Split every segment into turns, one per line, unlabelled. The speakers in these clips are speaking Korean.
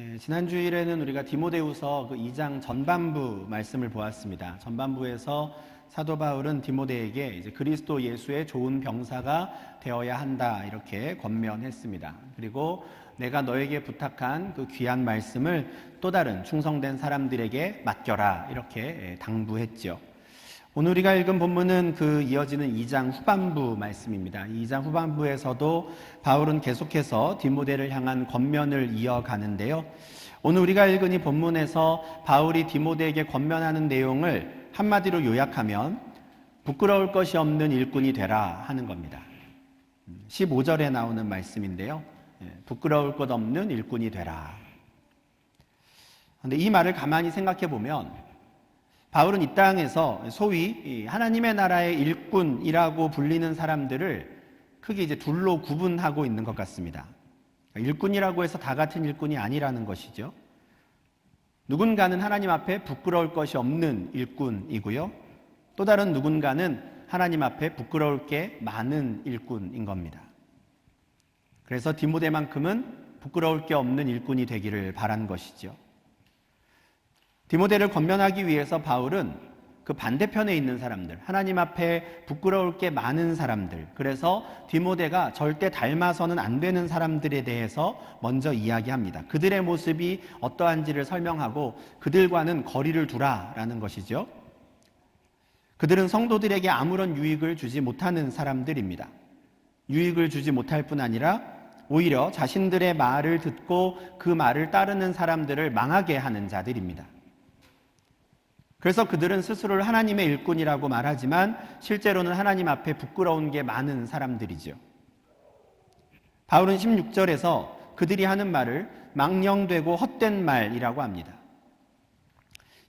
예, 지난 주일에는 우리가 디모데후서 그 2장 전반부 말씀을 보았습니다. 전반부에서 사도 바울은 디모데에게 이제 그리스도 예수의 좋은 병사가 되어야 한다 이렇게 권면했습니다. 그리고 내가 너에게 부탁한 그 귀한 말씀을 또 다른 충성된 사람들에게 맡겨라 이렇게 예, 당부했죠. 오늘 우리가 읽은 본문은 그 이어지는 2장 후반부 말씀입니다. 2장 후반부에서도 바울은 계속해서 디모데를 향한 권면을 이어가는데요. 오늘 우리가 읽은 이 본문에서 바울이 디모데에게 권면하는 내용을 한마디로 요약하면 부끄러울 것이 없는 일꾼이 되라 하는 겁니다. 15절에 나오는 말씀인데요. 예, 부끄러울 것 없는 일꾼이 되라. 근데 이 말을 가만히 생각해 보면 바울은 이 땅에서 소위 하나님의 나라의 일꾼이라고 불리는 사람들을 크게 이제 둘로 구분하고 있는 것 같습니다. 일꾼이라고 해서 다 같은 일꾼이 아니라는 것이죠. 누군가는 하나님 앞에 부끄러울 것이 없는 일꾼이고요. 또 다른 누군가는 하나님 앞에 부끄러울 게 많은 일꾼인 겁니다. 그래서 디모데만큼은 부끄러울 게 없는 일꾼이 되기를 바란 것이죠. 디모데를 권면하기 위해서 바울은 그 반대편에 있는 사람들, 하나님 앞에 부끄러울 게 많은 사람들, 그래서 디모데가 절대 닮아서는 안 되는 사람들에 대해서 먼저 이야기합니다. 그들의 모습이 어떠한지를 설명하고 그들과는 거리를 두라라는 것이죠. 그들은 성도들에게 아무런 유익을 주지 못하는 사람들입니다. 유익을 주지 못할 뿐 아니라 오히려 자신들의 말을 듣고 그 말을 따르는 사람들을 망하게 하는 자들입니다. 그래서 그들은 스스로를 하나님의 일꾼이라고 말하지만 실제로는 하나님 앞에 부끄러운 게 많은 사람들이죠. 바울은 16절에서 그들이 하는 말을 망령되고 헛된 말이라고 합니다.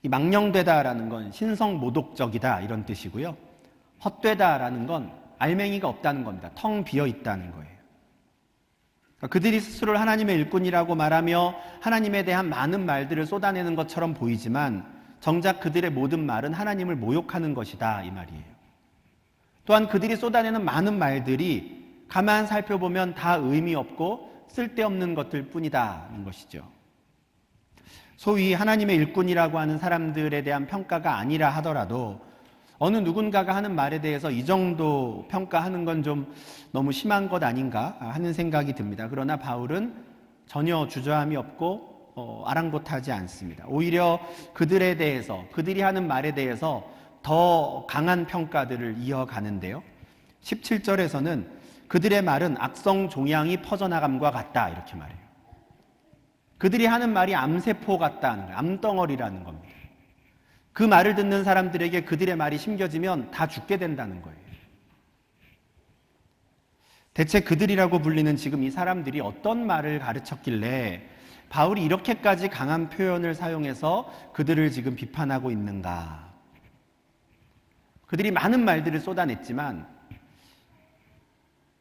이 망령되다라는 건 신성 모독적이다 이런 뜻이고요. 헛되다라는 건 알맹이가 없다는 겁니다. 텅 비어 있다는 거예요. 그러니까 그들이 스스로를 하나님의 일꾼이라고 말하며 하나님에 대한 많은 말들을 쏟아내는 것처럼 보이지만 정작 그들의 모든 말은 하나님을 모욕하는 것이다 이 말이에요. 또한 그들이 쏟아내는 많은 말들이 가만 살펴보면 다 의미 없고 쓸데없는 것들 뿐이다는 것이죠. 소위 하나님의 일꾼이라고 하는 사람들에 대한 평가가 아니라 하더라도 어느 누군가가 하는 말에 대해서 이 정도 평가하는 건 좀 너무 심한 것 아닌가 하는 생각이 듭니다. 그러나 바울은 전혀 주저함이 없고 어, 아랑곳하지 않습니다. 오히려 그들에 대해서 그들이 하는 말에 대해서 더 강한 평가들을 이어가는데요. 17절에서는 그들의 말은 악성 종양이 퍼져나감과 같다 이렇게 말해요. 그들이 하는 말이 암세포 같다는 거예요. 암덩어리라는 겁니다. 그 말을 듣는 사람들에게 그들의 말이 심겨지면 다 죽게 된다는 거예요. 대체 그들이라고 불리는 지금 이 사람들이 어떤 말을 가르쳤길래 바울이 이렇게까지 강한 표현을 사용해서 그들을 지금 비판하고 있는가? 그들이 많은 말들을 쏟아냈지만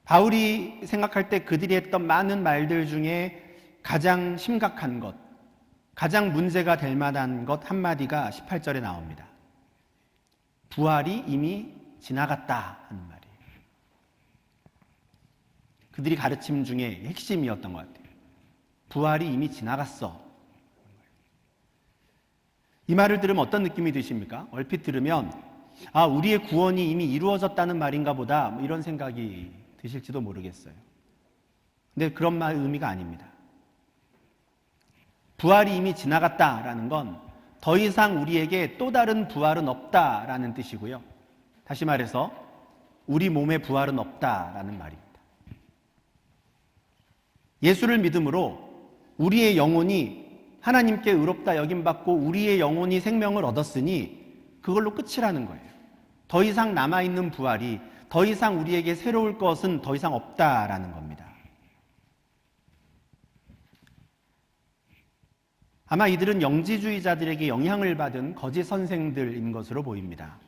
바울이 생각할 때 그들이 했던 많은 말들 중에 가장 심각한 것, 가장 문제가 될 만한 것 한마디가 18절에 나옵니다. 부활이 이미 지나갔다 하는 말이에요. 그들이 가르침 중에 핵심이었던 것 같아요. 부활이 이미 지나갔어. 이 말을 들으면 어떤 느낌이 드십니까? 얼핏 들으면 아 우리의 구원이 이미 이루어졌다는 말인가 보다 뭐 이런 생각이 드실지도 모르겠어요. 근데 그런 말 의미가 아닙니다. 부활이 이미 지나갔다라는 건 더 이상 우리에게 또 다른 부활은 없다라는 뜻이고요. 다시 말해서 우리 몸의 부활은 없다라는 말입니다. 예수를 믿음으로 우리의 영혼이 하나님께 의롭다 여김받고 우리의 영혼이 생명을 얻었으니 그걸로 끝이라는 거예요. 더 이상 남아있는 부활이 더 이상 우리에게 새로울 것은 더 이상 없다라는 겁니다. 아마 이들은 영지주의자들에게 영향을 받은 거짓 선생들인 것으로 보입니다.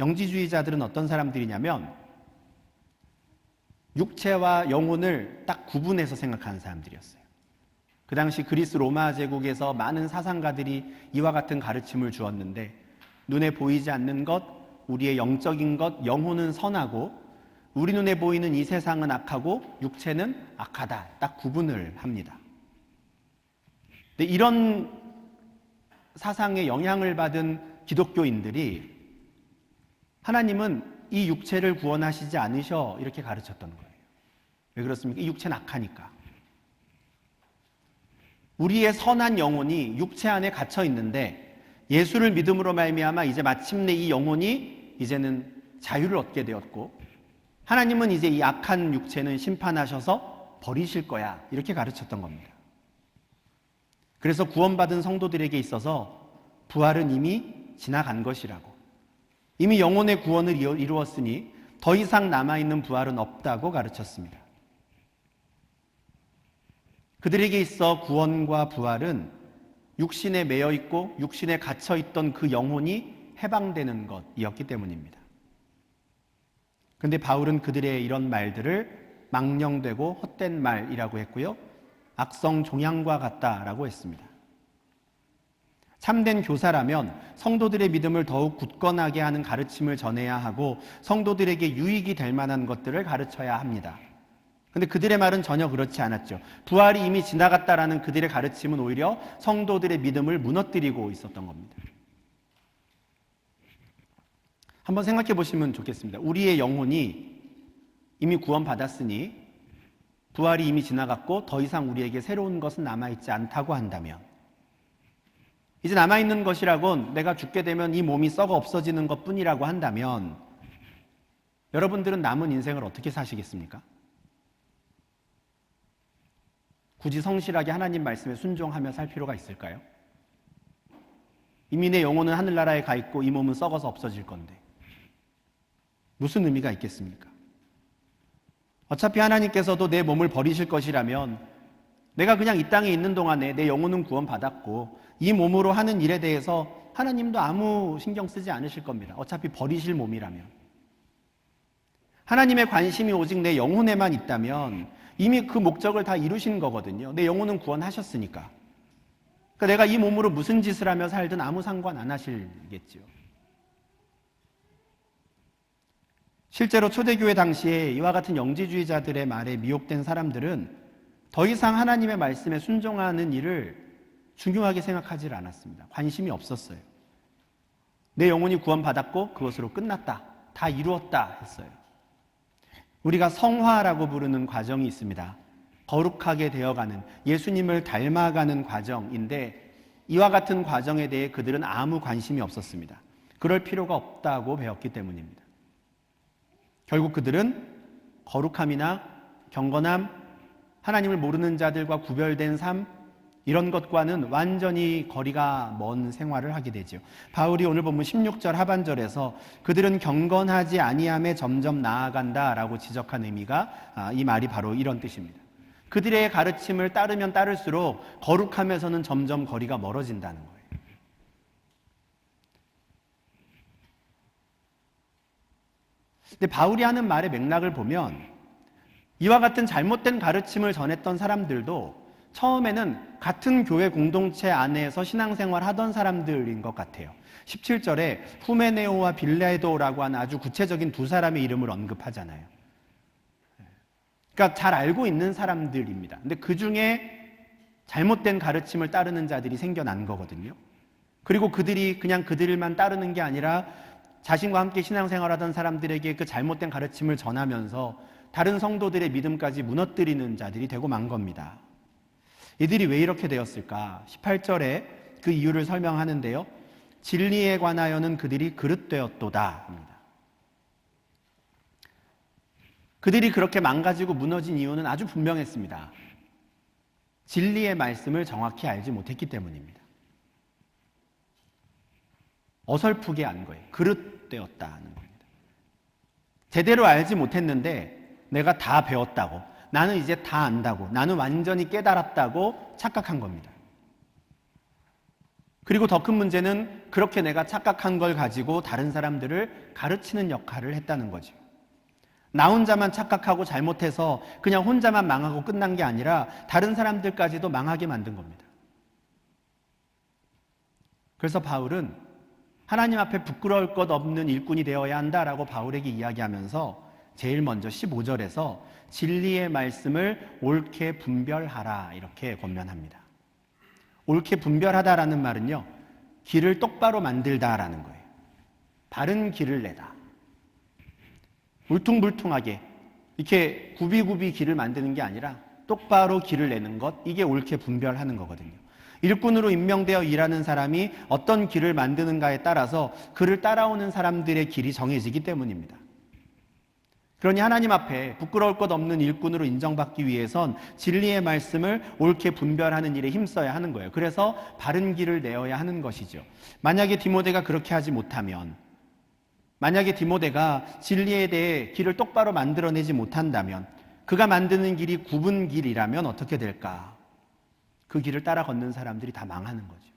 영지주의자들은 어떤 사람들이냐면 육체와 영혼을 딱 구분해서 생각하는 사람들이었어요. 그 당시 그리스 로마 제국에서 많은 사상가들이 이와 같은 가르침을 주었는데 눈에 보이지 않는 것, 우리의 영적인 것, 영혼은 선하고 우리 눈에 보이는 이 세상은 악하고 육체는 악하다. 딱 구분을 합니다. 근데 이런 사상에 영향을 받은 기독교인들이 하나님은 이 육체를 구원하시지 않으셔 이렇게 가르쳤던 거예요. 왜 그렇습니까? 이 육체는 악하니까. 우리의 선한 영혼이 육체 안에 갇혀 있는데 예수를 믿음으로 말미암아 이제 마침내 이 영혼이 이제는 자유를 얻게 되었고 하나님은 이제 이 악한 육체는 심판하셔서 버리실 거야 이렇게 가르쳤던 겁니다. 그래서 구원받은 성도들에게 있어서 부활은 이미 지나간 것이라고 이미 영혼의 구원을 이루었으니 더 이상 남아 있는 부활은 없다고 가르쳤습니다. 그들에게 있어 구원과 부활은 육신에 매여 있고 육신에 갇혀 있던 그 영혼이 해방되는 것이었기 때문입니다. 근데 바울은 그들의 이런 말들을 망령되고 헛된 말이라고 했고요. 악성 종양과 같다라고 했습니다. 참된 교사라면 성도들의 믿음을 더욱 굳건하게 하는 가르침을 전해야 하고 성도들에게 유익이 될 만한 것들을 가르쳐야 합니다. 근데 그들의 말은 전혀 그렇지 않았죠. 부활이 이미 지나갔다라는 그들의 가르침은 오히려 성도들의 믿음을 무너뜨리고 있었던 겁니다. 한번 생각해 보시면 좋겠습니다. 우리의 영혼이 이미 구원받았으니 부활이 이미 지나갔고 더 이상 우리에게 새로운 것은 남아있지 않다고 한다면 이제 남아있는 것이라곤 내가 죽게 되면 이 몸이 썩어 없어지는 것 뿐이라고 한다면 여러분들은 남은 인생을 어떻게 사시겠습니까? 굳이 성실하게 하나님 말씀에 순종하며 살 필요가 있을까요? 이미 내 영혼은 하늘나라에 가 있고 이 몸은 썩어서 없어질 건데 무슨 의미가 있겠습니까? 어차피 하나님께서도 내 몸을 버리실 것이라면 내가 그냥 이 땅에 있는 동안에 내 영혼은 구원받았고 이 몸으로 하는 일에 대해서 하나님도 아무 신경 쓰지 않으실 겁니다. 어차피 버리실 몸이라면. 하나님의 관심이 오직 내 영혼에만 있다면 이미 그 목적을 다 이루신 거거든요. 내 영혼은 구원하셨으니까. 그러니까 내가 이 몸으로 무슨 짓을 하며 살든 아무 상관 안 하실겠죠. 실제로 초대교회 당시에 이와 같은 영지주의자들의 말에 미혹된 사람들은 더 이상 하나님의 말씀에 순종하는 일을 중요하게 생각하지 않았습니다. 관심이 없었어요. 내 영혼이 구원받았고 그것으로 끝났다. 다 이루었다 했어요. 우리가 성화라고 부르는 과정이 있습니다. 거룩하게 되어가는 예수님을 닮아가는 과정인데 이와 같은 과정에 대해 그들은 아무 관심이 없었습니다. 그럴 필요가 없다고 배웠기 때문입니다. 결국 그들은 거룩함이나 경건함, 하나님을 모르는 자들과 구별된 삶, 이런 것과는 완전히 거리가 먼 생활을 하게 되죠. 바울이 오늘 본문 16절 하반절에서 그들은 경건하지 아니함에 점점 나아간다라고 지적한 의미가 아, 이 말이 바로 이런 뜻입니다. 그들의 가르침을 따르면 따를수록 거룩함에서는 점점 거리가 멀어진다는 거예요. 근데 바울이 하는 말의 맥락을 보면 이와 같은 잘못된 가르침을 전했던 사람들도 처음에는 같은 교회 공동체 안에서 신앙생활 하던 사람들인 것 같아요. 17절에 후메네오와 빌레도라고 하는 아주 구체적인 두 사람의 이름을 언급하잖아요. 그러니까 잘 알고 있는 사람들입니다. 근데 그 중에 잘못된 가르침을 따르는 자들이 생겨난 거거든요. 그리고 그들이 그냥 그들만 따르는 게 아니라 자신과 함께 신앙생활 하던 사람들에게 그 잘못된 가르침을 전하면서 다른 성도들의 믿음까지 무너뜨리는 자들이 되고 만 겁니다. 이들이 왜 이렇게 되었을까? 18절에 그 이유를 설명하는데요. 진리에 관하여는 그들이 그릇되었도다. 합니다. 그들이 그렇게 망가지고 무너진 이유는 아주 분명했습니다. 진리의 말씀을 정확히 알지 못했기 때문입니다. 어설프게 안 거예요. 그릇되었다는 겁니다. 제대로 알지 못했는데 내가 다 배웠다고, 나는 이제 다 안다고, 나는 완전히 깨달았다고 착각한 겁니다. 그리고 더 큰 문제는 그렇게 내가 착각한 걸 가지고 다른 사람들을 가르치는 역할을 했다는 거죠. 나 혼자만 착각하고 잘못해서 그냥 혼자만 망하고 끝난 게 아니라 다른 사람들까지도 망하게 만든 겁니다. 그래서 바울은 하나님 앞에 부끄러울 것 없는 일꾼이 되어야 한다라고 바울에게 이야기하면서 제일 먼저 15절에서 진리의 말씀을 옳게 분별하라 이렇게 권면합니다. 옳게 분별하다라는 말은요, 길을 똑바로 만들다라는 거예요. 바른 길을 내다. 울퉁불퉁하게 이렇게 굽이굽이 길을 만드는 게 아니라 똑바로 길을 내는 것, 이게 옳게 분별하는 거거든요. 일꾼으로 임명되어 일하는 사람이 어떤 길을 만드는가에 따라서 그를 따라오는 사람들의 길이 정해지기 때문입니다. 그러니 하나님 앞에 부끄러울 것 없는 일꾼으로 인정받기 위해선 진리의 말씀을 옳게 분별하는 일에 힘써야 하는 거예요. 그래서 바른 길을 내어야 하는 것이죠. 만약에 디모데가 그렇게 하지 못하면 만약에 디모데가 진리에 대해 길을 똑바로 만들어내지 못한다면 그가 만드는 길이 굽은 길이라면 어떻게 될까? 그 길을 따라 걷는 사람들이 다 망하는 거죠.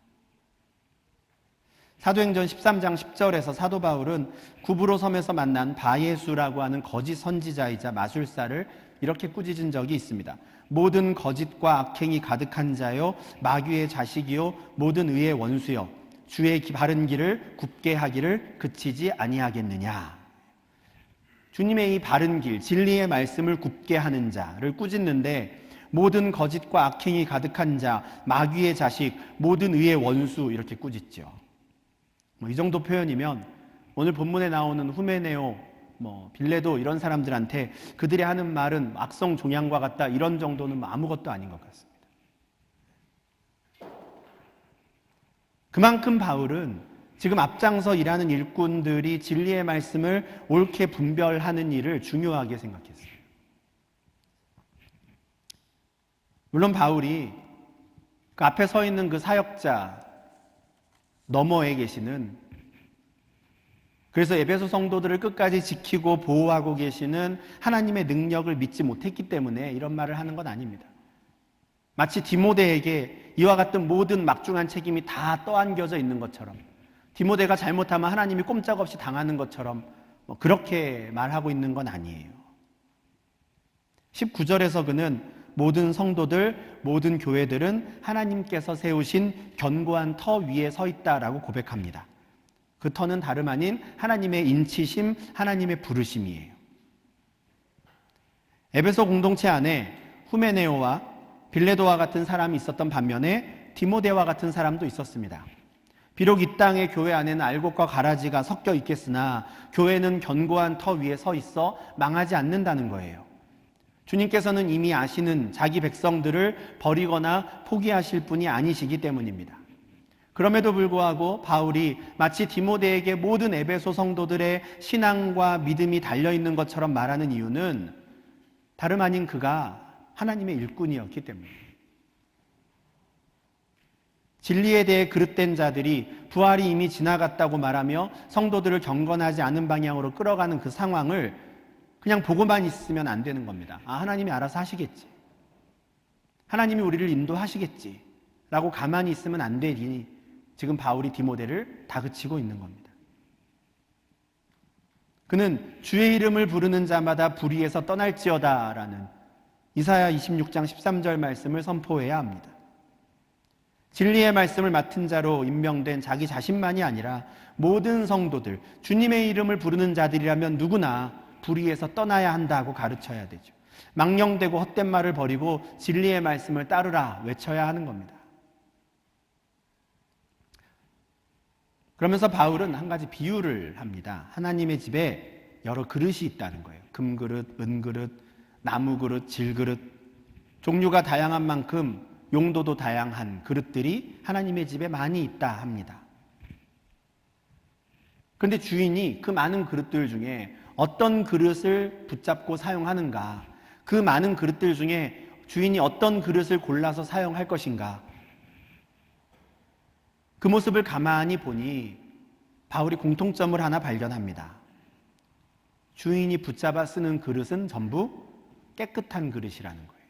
사도행전 13장 10절에서 사도 바울은 구브로 섬에서 만난 바예수라고 하는 거짓 선지자이자 마술사를 이렇게 꾸짖은 적이 있습니다. 모든 거짓과 악행이 가득한 자요 마귀의 자식이요 모든 의의 원수요 주의 바른 길을 굽게 하기를 그치지 아니하겠느냐. 주님의 이 바른 길, 진리의 말씀을 굽게 하는 자를 꾸짖는데 모든 거짓과 악행이 가득한 자, 마귀의 자식, 모든 의의 원수 이렇게 꾸짖죠. 뭐 이 정도 표현이면 오늘 본문에 나오는 후메네오, 뭐 빌레도 이런 사람들한테 그들이 하는 말은 악성 종양과 같다 이런 정도는 뭐 아무것도 아닌 것 같습니다. 그만큼 바울은 지금 앞장서 일하는 일꾼들이 진리의 말씀을 옳게 분별하는 일을 중요하게 생각했어요. 물론 바울이 그 앞에 서 있는 그 사역자 너머에 계시는 그래서 에베소 성도들을 끝까지 지키고 보호하고 계시는 하나님의 능력을 믿지 못했기 때문에 이런 말을 하는 건 아닙니다. 마치 디모데에게 이와 같은 모든 막중한 책임이 다 떠안겨져 있는 것처럼 디모데가 잘못하면 하나님이 꼼짝없이 당하는 것처럼 뭐 그렇게 말하고 있는 건 아니에요. 19절에서 그는 모든 성도들, 모든 교회들은 하나님께서 세우신 견고한 터 위에 서 있다라고 고백합니다. 그 터는 다름 아닌 하나님의 인치심, 하나님의 부르심이에요. 에베소 공동체 안에 후메네오와 빌레도와 같은 사람이 있었던 반면에 디모데와 같은 사람도 있었습니다. 비록 이 땅의 교회 안에는 알곡과 가라지가 섞여 있겠으나 교회는 견고한 터 위에 서 있어 망하지 않는다는 거예요. 주님께서는 이미 아시는 자기 백성들을 버리거나 포기하실 분이 아니시기 때문입니다. 그럼에도 불구하고 바울이 마치 디모데에게 모든 에베소 성도들의 신앙과 믿음이 달려 있는 것처럼 말하는 이유는 다름 아닌 그가 하나님의 일꾼이었기 때문입니다. 진리에 대해 그릇된 자들이 부활이 이미 지나갔다고 말하며 성도들을 경건하지 않은 방향으로 끌어가는 그 상황을 그냥 보고만 있으면 안 되는 겁니다. 아, 하나님이 알아서 하시겠지. 하나님이 우리를 인도하시겠지. 라고 가만히 있으면 안 되니 지금 바울이 디모데를 다그치고 있는 겁니다. 그는 주의 이름을 부르는 자마다 불의에서 떠날지어다라는 이사야 26장 13절 말씀을 선포해야 합니다. 진리의 말씀을 맡은 자로 임명된 자기 자신만이 아니라 모든 성도들, 주님의 이름을 부르는 자들이라면 누구나 불의에서 떠나야 한다고 가르쳐야 되죠. 망령되고 헛된 말을 버리고 진리의 말씀을 따르라 외쳐야 하는 겁니다. 그러면서 바울은 한 가지 비유를 합니다. 하나님의 집에 여러 그릇이 있다는 거예요. 금그릇, 은그릇, 나무그릇, 질그릇. 종류가 다양한 만큼 용도도 다양한 그릇들이 하나님의 집에 많이 있다 합니다. 그런데 주인이 그 많은 그릇들 중에 어떤 그릇을 붙잡고 사용하는가, 그 많은 그릇들 중에 주인이 어떤 그릇을 골라서 사용할 것인가, 그 모습을 가만히 보니 바울이 공통점을 하나 발견합니다. 주인이 붙잡아 쓰는 그릇은 전부 깨끗한 그릇이라는 거예요.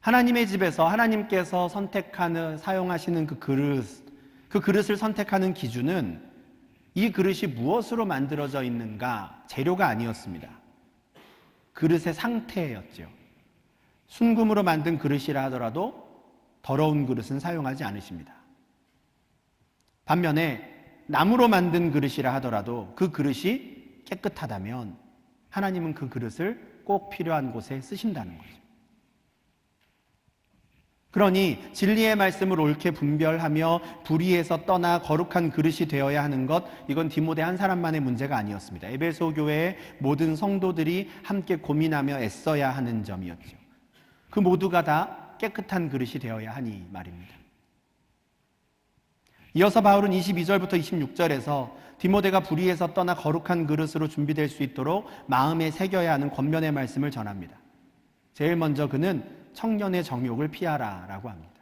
하나님의 집에서 하나님께서 선택하는, 사용하시는 그 그릇, 그 그릇을 선택하는 기준은 이 그릇이 무엇으로 만들어져 있는가 재료가 아니었습니다. 그릇의 상태였죠. 순금으로 만든 그릇이라 하더라도 더러운 그릇은 사용하지 않으십니다. 반면에 나무로 만든 그릇이라 하더라도 그 그릇이 깨끗하다면 하나님은 그 그릇을 꼭 필요한 곳에 쓰신다는 거죠. 그러니 진리의 말씀을 옳게 분별하며 불의에서 떠나 거룩한 그릇이 되어야 하는 것 이건 디모데 한 사람만의 문제가 아니었습니다. 에베소 교회의 모든 성도들이 함께 고민하며 애써야 하는 점이었죠. 그 모두가 다 깨끗한 그릇이 되어야 하니 말입니다. 이어서 바울은 22절부터 26절에서 디모데가 불의에서 떠나 거룩한 그릇으로 준비될 수 있도록 마음에 새겨야 하는 권면의 말씀을 전합니다. 제일 먼저 그는 청년의 정욕을 피하라 라고 합니다.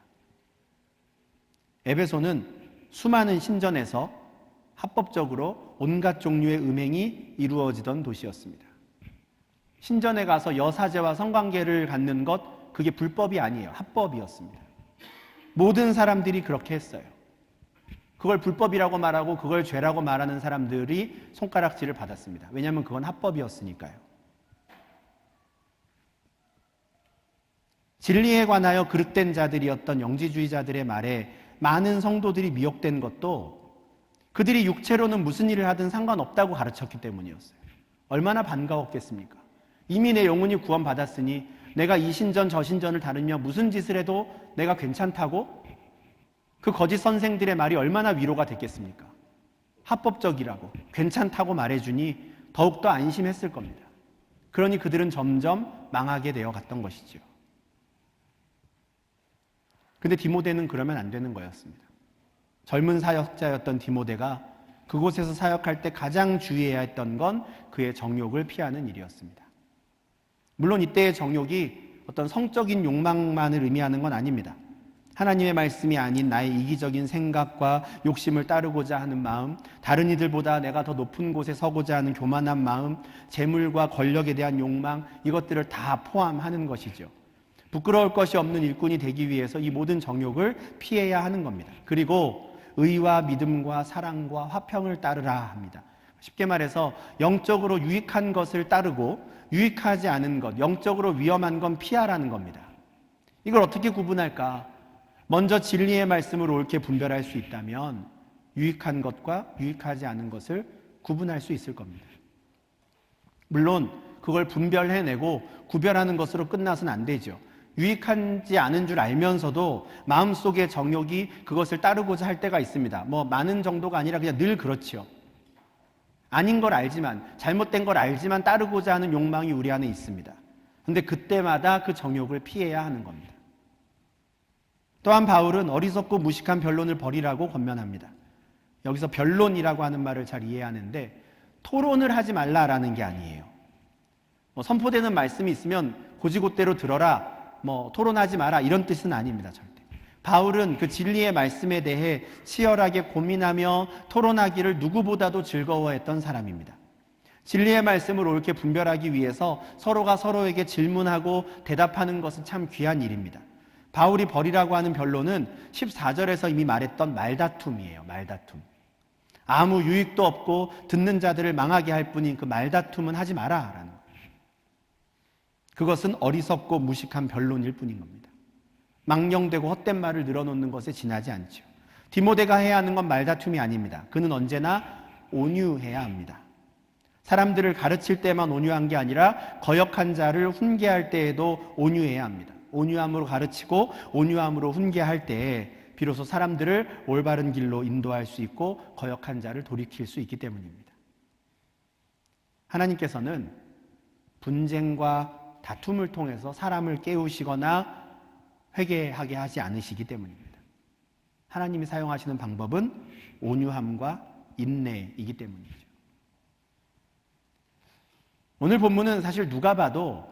에베소는 수많은 신전에서 합법적으로 온갖 종류의 음행이 이루어지던 도시였습니다. 신전에 가서 여사제와 성관계를 갖는 것 그게 불법이 아니에요. 합법이었습니다. 모든 사람들이 그렇게 했어요. 그걸 불법이라고 말하고 그걸 죄라고 말하는 사람들이 손가락질을 받았습니다. 왜냐하면 그건 합법이었으니까요. 진리에 관하여 그릇된 자들이었던 영지주의자들의 말에 많은 성도들이 미혹된 것도 그들이 육체로는 무슨 일을 하든 상관없다고 가르쳤기 때문이었어요. 얼마나 반가웠겠습니까? 이미 내 영혼이 구원받았으니 내가 이 신전 저 신전을 다루며 무슨 짓을 해도 내가 괜찮다고 그 거짓 선생들의 말이 얼마나 위로가 됐겠습니까? 합법적이라고 괜찮다고 말해주니 더욱더 안심했을 겁니다. 그러니 그들은 점점 망하게 되어 갔던 것이죠. 근데 디모데는 그러면 안 되는 거였습니다. 젊은 사역자였던 디모데가 그곳에서 사역할 때 가장 주의해야 했던 건 그의 정욕을 피하는 일이었습니다. 물론 이때의 정욕이 어떤 성적인 욕망만을 의미하는 건 아닙니다. 하나님의 말씀이 아닌 나의 이기적인 생각과 욕심을 따르고자 하는 마음, 다른 이들보다 내가 더 높은 곳에 서고자 하는 교만한 마음, 재물과 권력에 대한 욕망, 이것들을 다 포함하는 것이죠. 부끄러울 것이 없는 일꾼이 되기 위해서 이 모든 정욕을 피해야 하는 겁니다. 그리고 의와 믿음과 사랑과 화평을 따르라 합니다. 쉽게 말해서 영적으로 유익한 것을 따르고 유익하지 않은 것, 영적으로 위험한 건 피하라는 겁니다. 이걸 어떻게 구분할까? 먼저 진리의 말씀을 옳게 분별할 수 있다면 유익한 것과 유익하지 않은 것을 구분할 수 있을 겁니다. 물론 그걸 분별해내고 구별하는 것으로 끝나서는 안 되죠. 유익하지 않은 줄 알면서도 마음속의 정욕이 그것을 따르고자 할 때가 있습니다. 뭐 많은 정도가 아니라 그냥 늘 그렇지요. 아닌 걸 알지만 잘못된 걸 알지만 따르고자 하는 욕망이 우리 안에 있습니다. 근데 그때마다 그 정욕을 피해야 하는 겁니다. 또한 바울은 어리석고 무식한 변론을 버리라고 권면합니다. 여기서 변론이라고 하는 말을 잘 이해하는데 토론을 하지 말라라는 게 아니에요. 뭐 선포되는 말씀이 있으면 고지고대로 들어라 뭐 토론하지 마라 이런 뜻은 아닙니다. 절대. 바울은 그 진리의 말씀에 대해 치열하게 고민하며 토론하기를 누구보다도 즐거워했던 사람입니다. 진리의 말씀을 옳게 분별하기 위해서 서로가 서로에게 질문하고 대답하는 것은 참 귀한 일입니다. 바울이 버리라고 하는 변론은 14절에서 이미 말했던 말다툼이에요. 말다툼. 아무 유익도 없고 듣는 자들을 망하게 할 뿐인 그 말다툼은 하지 마라라는 그것은 어리석고 무식한 변론일 뿐인 겁니다. 망령되고 헛된 말을 늘어놓는 것에 지나지 않죠. 디모데가 해야 하는 건 말다툼이 아닙니다. 그는 언제나 온유해야 합니다. 사람들을 가르칠 때만 온유한 게 아니라 거역한 자를 훈계할 때에도 온유해야 합니다. 온유함으로 가르치고 온유함으로 훈계할 때에 비로소 사람들을 올바른 길로 인도할 수 있고 거역한 자를 돌이킬 수 있기 때문입니다. 하나님께서는 분쟁과 다툼을 통해서 사람을 깨우시거나 회개하게 하지 않으시기 때문입니다. 하나님이 사용하시는 방법은 온유함과 인내이기 때문이죠. 오늘 본문은 사실 누가 봐도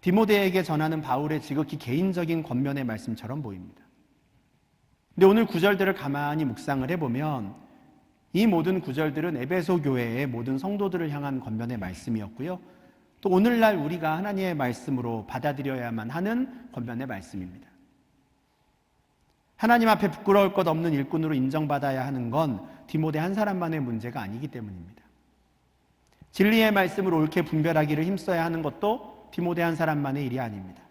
디모데에게 전하는 바울의 지극히 개인적인 권면의 말씀처럼 보입니다. 근데 오늘 구절들을 가만히 묵상을 해보면 이 모든 구절들은 에베소 교회의 모든 성도들을 향한 권면의 말씀이었고요. 또 오늘날 우리가 하나님의 말씀으로 받아들여야만 하는 권면의 말씀입니다. 하나님 앞에 부끄러울 것 없는 일꾼으로 인정받아야 하는 건 디모데 한 사람만의 문제가 아니기 때문입니다. 진리의 말씀을 옳게 분별하기를 힘써야 하는 것도 디모데 한 사람만의 일이 아닙니다.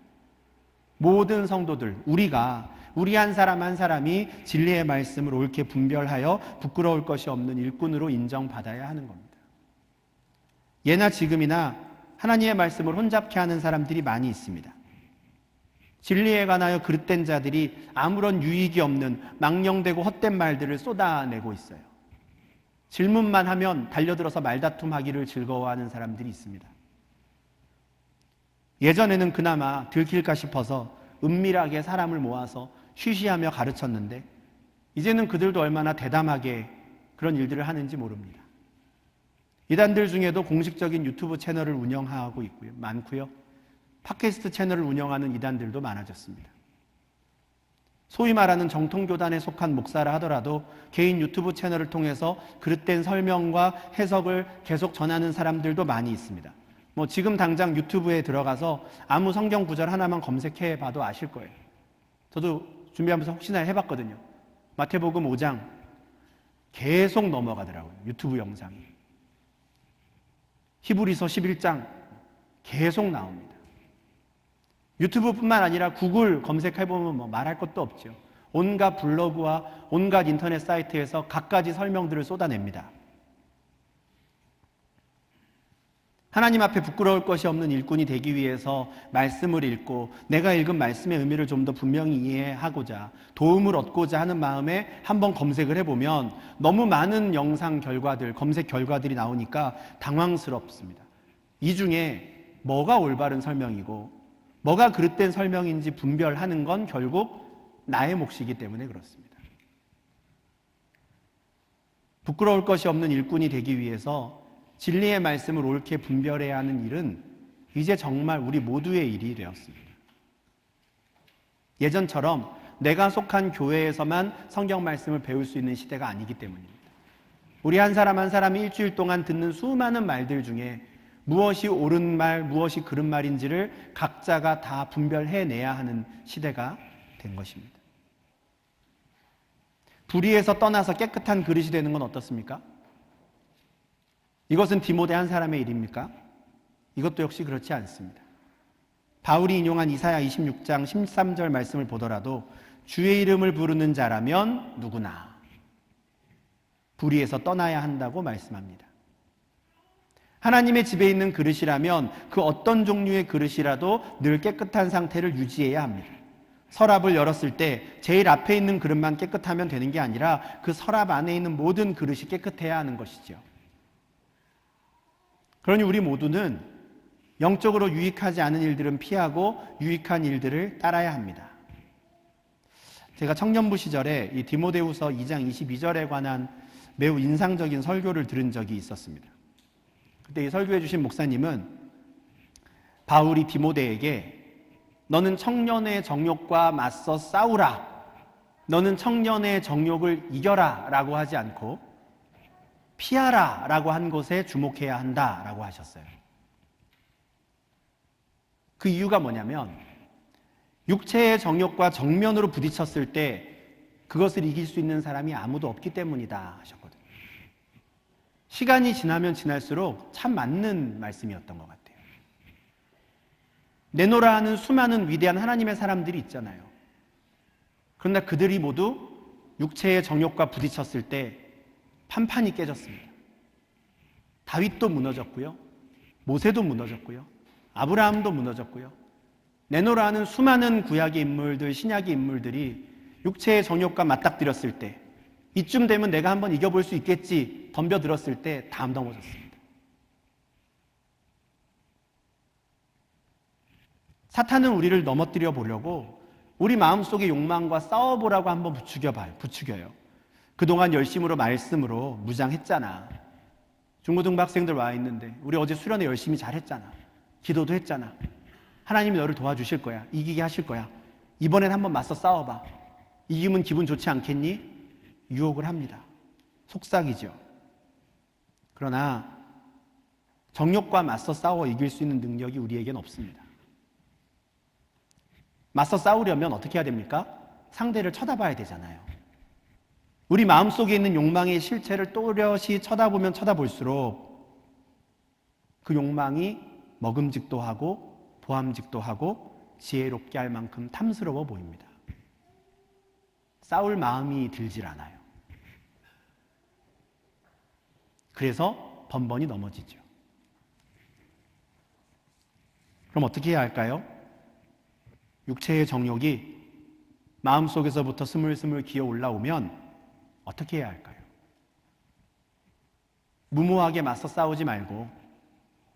모든 성도들, 우리가 우리 한 사람 한 사람이 진리의 말씀을 옳게 분별하여 부끄러울 것이 없는 일꾼으로 인정받아야 하는 겁니다. 예나 지금이나 하나님의 말씀을 혼잡케 하는 사람들이 많이 있습니다. 진리에 관하여 그릇된 자들이 아무런 유익이 없는 망령되고 헛된 말들을 쏟아내고 있어요. 질문만 하면 달려들어서 말다툼하기를 즐거워하는 사람들이 있습니다. 예전에는 그나마 들킬까 싶어서 은밀하게 사람을 모아서 쉬쉬하며 가르쳤는데 이제는 그들도 얼마나 대담하게 그런 일들을 하는지 모릅니다. 이단들 중에도 공식적인 유튜브 채널을 운영하고 있고요. 많고요. 팟캐스트 채널을 운영하는 이단들도 많아졌습니다. 소위 말하는 정통교단에 속한 목사라 하더라도 개인 유튜브 채널을 통해서 그릇된 설명과 해석을 계속 전하는 사람들도 많이 있습니다. 뭐 지금 당장 유튜브에 들어가서 아무 성경 구절 하나만 검색해 봐도 아실 거예요. 저도 준비하면서 혹시나 해봤거든요. 마태복음 5장 계속 넘어가더라고요. 유튜브 영상이. 히브리서 11장 계속 나옵니다. 유튜브뿐만 아니라 구글 검색해보면 뭐 말할 것도 없죠. 온갖 블로그와 온갖 인터넷 사이트에서 갖가지 설명들을 쏟아냅니다. 하나님 앞에 부끄러울 것이 없는 일꾼이 되기 위해서 말씀을 읽고 내가 읽은 말씀의 의미를 좀 더 분명히 이해하고자 도움을 얻고자 하는 마음에 한번 검색을 해보면 너무 많은 영상 결과들, 검색 결과들이 나오니까 당황스럽습니다. 이 중에 뭐가 올바른 설명이고 뭐가 그릇된 설명인지 분별하는 건 결국 나의 몫이기 때문에 그렇습니다. 부끄러울 것이 없는 일꾼이 되기 위해서 진리의 말씀을 옳게 분별해야 하는 일은 이제 정말 우리 모두의 일이 되었습니다. 예전처럼 내가 속한 교회에서만 성경 말씀을 배울 수 있는 시대가 아니기 때문입니다. 우리 한 사람 한 사람이 일주일 동안 듣는 수많은 말들 중에 무엇이 옳은 말, 무엇이 그른 말인지를 각자가 다 분별해내야 하는 시대가 된 것입니다. 불의에서 떠나서 깨끗한 그릇이 되는 건 어떻습니까? 이것은 디모데 한 사람의 일입니까? 이것도 역시 그렇지 않습니다. 바울이 인용한 이사야 26장 13절 말씀을 보더라도 주의 이름을 부르는 자라면 누구나 불의에서 떠나야 한다고 말씀합니다. 하나님의 집에 있는 그릇이라면 그 어떤 종류의 그릇이라도 늘 깨끗한 상태를 유지해야 합니다. 서랍을 열었을 때 제일 앞에 있는 그릇만 깨끗하면 되는 게 아니라 그 서랍 안에 있는 모든 그릇이 깨끗해야 하는 것이죠. 그러니 우리 모두는 영적으로 유익하지 않은 일들은 피하고 유익한 일들을 따라야 합니다. 제가 청년부 시절에 이 디모데후서 2장 22절에 관한 매우 인상적인 설교를 들은 적이 있었습니다. 그때 이 설교해 주신 목사님은 바울이 디모데에게 너는 청년의 정욕과 맞서 싸우라. 너는 청년의 정욕을 이겨라. 라고 하지 않고 피하라. 라고 한 것에 주목해야 한다. 라고 하셨어요. 그 이유가 뭐냐면 육체의 정욕과 정면으로 부딪혔을 때 그것을 이길 수 있는 사람이 아무도 없기 때문이다 하셨거든요. 시간이 지나면 지날수록 참 맞는 말씀이었던 것 같아요. 내노라 하는 수많은 위대한 하나님의 사람들이 있잖아요. 그러나 그들이 모두 육체의 정욕과 부딪혔을 때 판판이 깨졌습니다. 다윗도 무너졌고요. 모세도 무너졌고요. 아브라함도 무너졌고요. 내노라 하는 수많은 구약의 인물들, 신약의 인물들이 육체의 정욕과 맞닥뜨렸을 때 이쯤 되면 내가 한번 이겨볼 수 있겠지 덤벼들었을 때 다 넘어졌습니다. 사탄은 우리를 넘어뜨려 보려고 우리 마음속의 욕망과 싸워보라고 한번 부추겨봐요. 부추겨요. 그동안 열심으로 말씀으로 무장했잖아. 중고등부 학생들 와 있는데 우리 어제 수련회 열심히 잘했잖아. 기도도 했잖아. 하나님이 너를 도와주실 거야. 이기게 하실 거야. 이번엔 한번 맞서 싸워봐. 이기면 기분 좋지 않겠니? 유혹을 합니다. 속삭이죠. 그러나 정욕과 맞서 싸워 이길 수 있는 능력이 우리에겐 없습니다. 맞서 싸우려면 어떻게 해야 됩니까? 상대를 쳐다봐야 되잖아요. 우리 마음속에 있는 욕망의 실체를 또렷이 쳐다보면 쳐다볼수록 그 욕망이 먹음직도 하고 보암직도 하고 지혜롭게 할 만큼 탐스러워 보입니다. 싸울 마음이 들질 않아요. 그래서 번번이 넘어지죠. 그럼 어떻게 해야 할까요? 육체의 정욕이 마음속에서부터 스물스물 기어 올라오면 어떻게 해야 할까요? 무모하게 맞서 싸우지 말고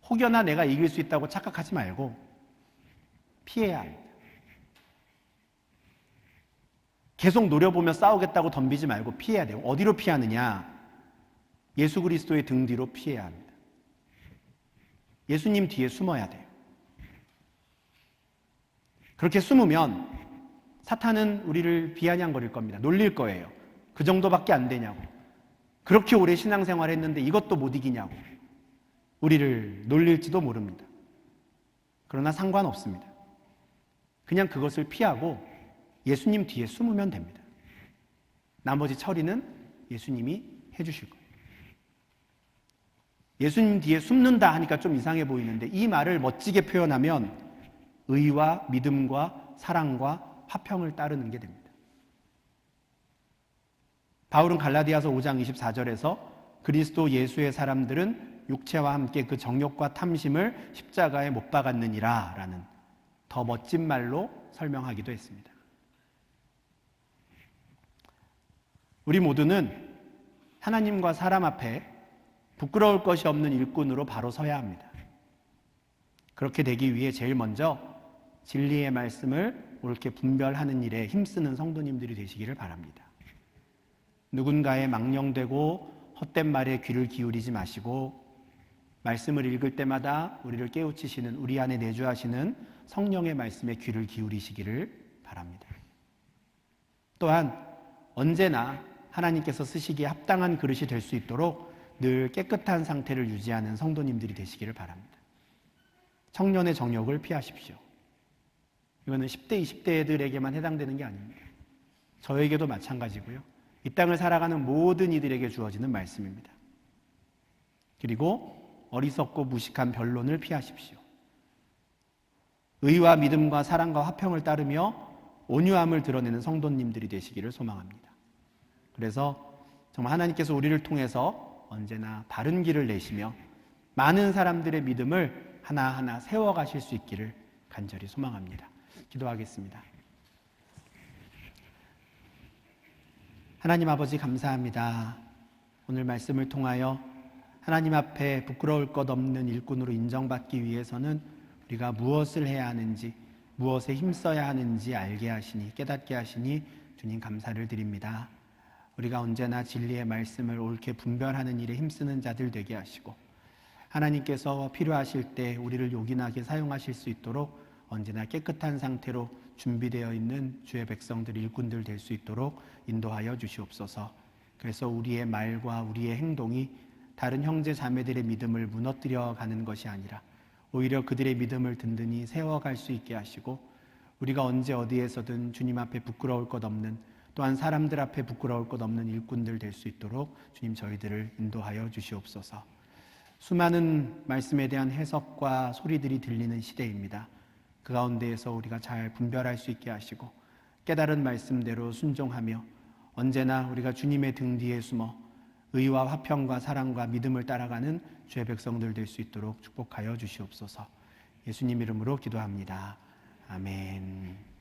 혹여나 내가 이길 수 있다고 착각하지 말고 피해야 합니다. 계속 노려보며 싸우겠다고 덤비지 말고 피해야 돼요. 어디로 피하느냐? 예수 그리스도의 등 뒤로 피해야 합니다. 예수님 뒤에 숨어야 돼요. 그렇게 숨으면 사탄은 우리를 비아냥거릴 겁니다. 놀릴 거예요. 그 정도밖에 안 되냐고. 그렇게 오래 신앙생활 했는데 이것도 못 이기냐고. 우리를 놀릴지도 모릅니다. 그러나 상관없습니다. 그냥 그것을 피하고 예수님 뒤에 숨으면 됩니다. 나머지 처리는 예수님이 해주실 거예요. 예수님 뒤에 숨는다 하니까 좀 이상해 보이는데 이 말을 멋지게 표현하면 의와 믿음과 사랑과 화평을 따르는 게 됩니다. 바울은 갈라디아서 5장 24절에서 그리스도 예수의 사람들은 육체와 함께 그 정욕과 탐심을 십자가에 못 박았느니라 라는 더 멋진 말로 설명하기도 했습니다. 우리 모두는 하나님과 사람 앞에 부끄러울 것이 없는 일꾼으로 바로 서야 합니다. 그렇게 되기 위해 제일 먼저 진리의 말씀을 옳게 분별하는 일에 힘쓰는 성도님들이 되시기를 바랍니다. 누군가의 망령되고 헛된 말에 귀를 기울이지 마시고 말씀을 읽을 때마다 우리를 깨우치시는 우리 안에 내주하시는 성령의 말씀에 귀를 기울이시기를 바랍니다. 또한 언제나 하나님께서 쓰시기에 합당한 그릇이 될 수 있도록 늘 깨끗한 상태를 유지하는 성도님들이 되시기를 바랍니다. 청년의 정욕을 피하십시오. 이거는 10대, 20대들에게만 해당되는 게 아닙니다. 저에게도 마찬가지고요. 이 땅을 살아가는 모든 이들에게 주어지는 말씀입니다. 그리고 어리석고 무식한 변론을 피하십시오. 의와 믿음과 사랑과 화평을 따르며 온유함을 드러내는 성도님들이 되시기를 소망합니다. 그래서 정말 하나님께서 우리를 통해서 언제나 바른 길을 내시며 많은 사람들의 믿음을 하나하나 세워가실 수 있기를 간절히 소망합니다. 기도하겠습니다. 하나님 아버지 감사합니다. 오늘 말씀을 통하여 하나님 앞에 부끄러울 것 없는 일꾼으로 인정받기 위해서는 우리가 무엇을 해야 하는지, 무엇에 힘써야 하는지 알게 하시니, 깨닫게 하시니 주님 감사를 드립니다. 우리가 언제나 진리의 말씀을 옳게 분별하는 일에 힘쓰는 자들 되게 하시고, 하나님께서 필요하실 때 우리를 요긴하게 사용하실 수 있도록 언제나 깨끗한 상태로 준비되어 있는 주의 백성들 일꾼들 될 수 있도록 인도하여 주시옵소서. 그래서 우리의 말과 우리의 행동이 다른 형제 자매들의 믿음을 무너뜨려 가는 것이 아니라 오히려 그들의 믿음을 든든히 세워갈 수 있게 하시고 우리가 언제 어디에서든 주님 앞에 부끄러울 것 없는 또한 사람들 앞에 부끄러울 것 없는 일꾼들 될 수 있도록 주님 저희들을 인도하여 주시옵소서. 수많은 말씀에 대한 해석과 소리들이 들리는 시대입니다. 그 가운데에서 우리가 잘 분별할 수 있게 하시고 깨달은 말씀대로 순종하며 언제나 우리가 주님의 등 뒤에 숨어 의와 화평과 사랑과 믿음을 따라가는 주의 백성들 될 수 있도록 축복하여 주시옵소서. 예수님 이름으로 기도합니다. 아멘.